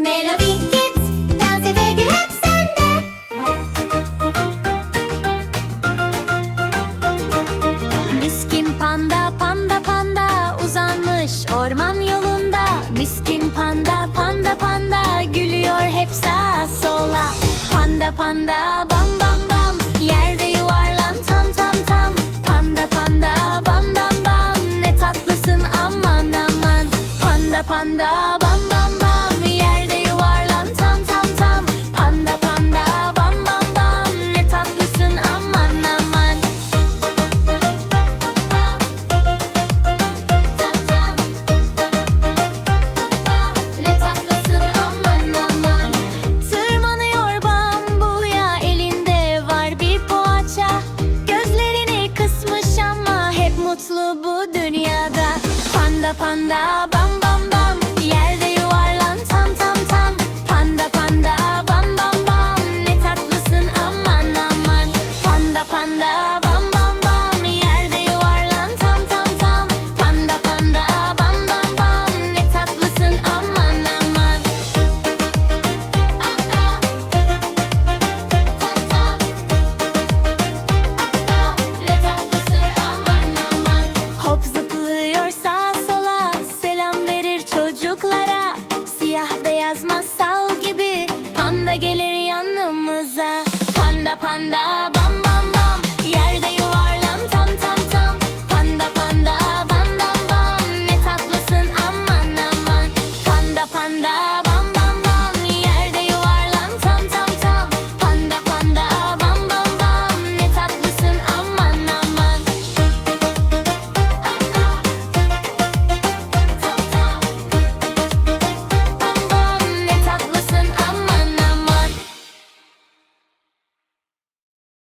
Melody Kids, dans gül hep sende. Miskin panda, panda, panda uzanmış orman yolunda. Miskin panda, panda, panda gülüyor hep sola. Panda, panda, bam, bam, bam yerde yuvarlan tam, tam, tam. Panda, panda, bam, bam, bam ne tatlısın aman, aman. Panda, panda, Panda panda